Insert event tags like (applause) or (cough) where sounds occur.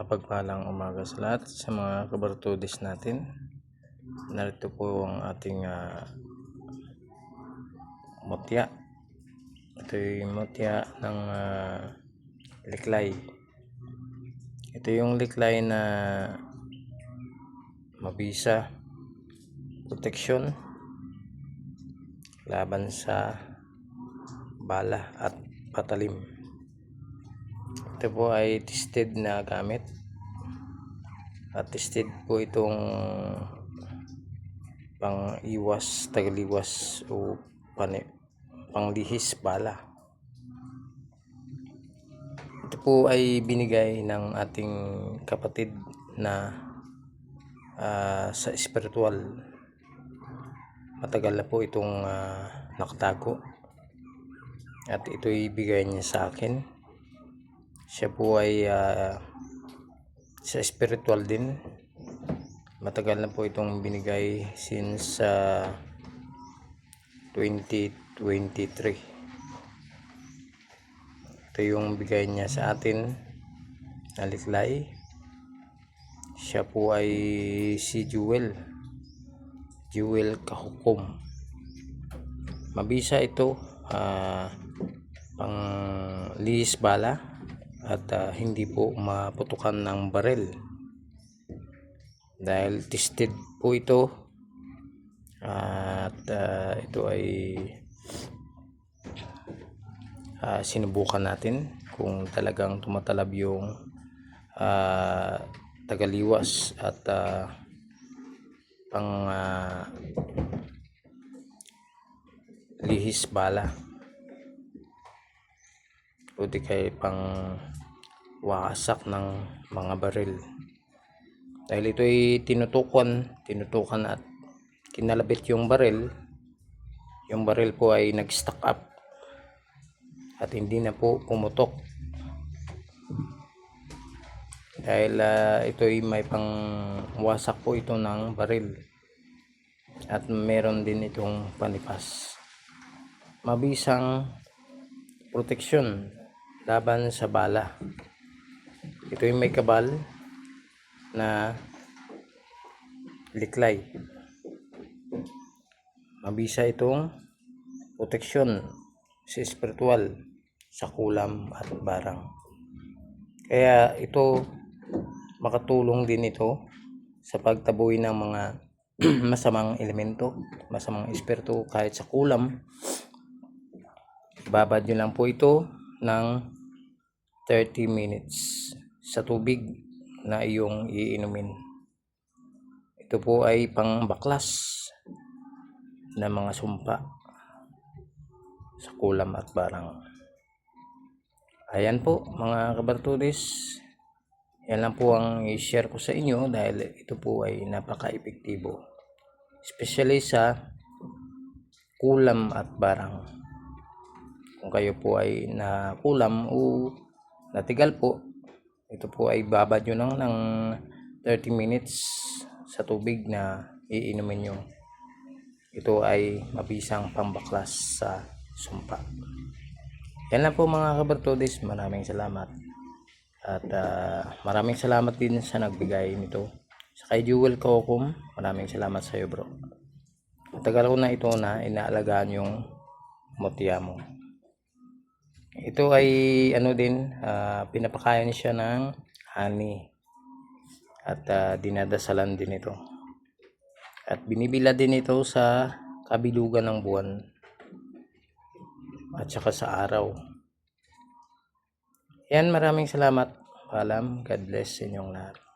Mapagpalang umaga sa lahat sa mga kabartudis natin. Narito po ang ating ah, mutya. Ito yung mutya ng ah, liklay. Ito yung liklay na mabisa, proteksyon, laban sa bala at patalim. Ito po ay tested na gamit. At tested po itong pang iwas, tagaliwas o panglihis bala. Ito po ay binigay ng ating kapatid na ah, sa spiritual. Matagal na po itong ah, nakatago. At ito ibigay niya sa akin. Siya po ay ah, sa spiritual din. Matagal na po itong binigay since ah, 2023. Ito yung bigay niya sa atin na liklay. Siya po ay si Jewel. Jewel Kahukom. Mabisa ito. ah, pang lihis bala at ah, hindi po maputukan ng barel dahil tested po ito. At ah, ito ay ah, sinubukan natin kung talagang tumatalab yung ah, tagaliwas at ah, pang ah, lihis bala. O di kay pang wasak ng mga baril. Dahil ito ay tinutukan tinutukan at kinalabit yung baril yung baril po ay nag stack up at hindi na po pumutok. Dahil ah, ito ay may pang wasak po ito ng baril at meron din itong panipas. Mabisang proteksyon laban sa bala. Ito yung may kabal na liklay. Mabisa itong proteksyon sa spiritual sa kulam at barang. Kaya ito makatulong din ito sa pagtaboy ng mga (clears throat) masamang elemento, masamang espiritu kahit sa kulam. Babad nyo lang po ito ng 30 minutes sa tubig na iyong iinumin. Ito po ay pangbaklas ng mga sumpa sa kulam at barang. Ayan po mga kabartudes. Yan lang po ang i-share ko sa inyo dahil ito po ay napaka-epektibo. Especially sa kulam at barang kung kayo po ay nakulam o natigal po ito po ay babad nyo lang ng 30 minutes sa tubig na iinumin nyo. Ito ay mabisang pambaklas sa sumpa. Yan lang po mga kabartodis. Maraming salamat. At ah, maraming salamat din sa nagbigay nito. Sa kay Jewel Kokum maraming salamat sa iyo bro. Matagal ko na ito na inaalagaan yung mutya mo ito ay ano din, ah, pinapakain siya ng honey. At ah, dinadasalan din ito. At binibila din ito sa kabilugan ng buwan. At saka sa araw. Yan, maraming salamat. Paalam. God bless inyong lahat.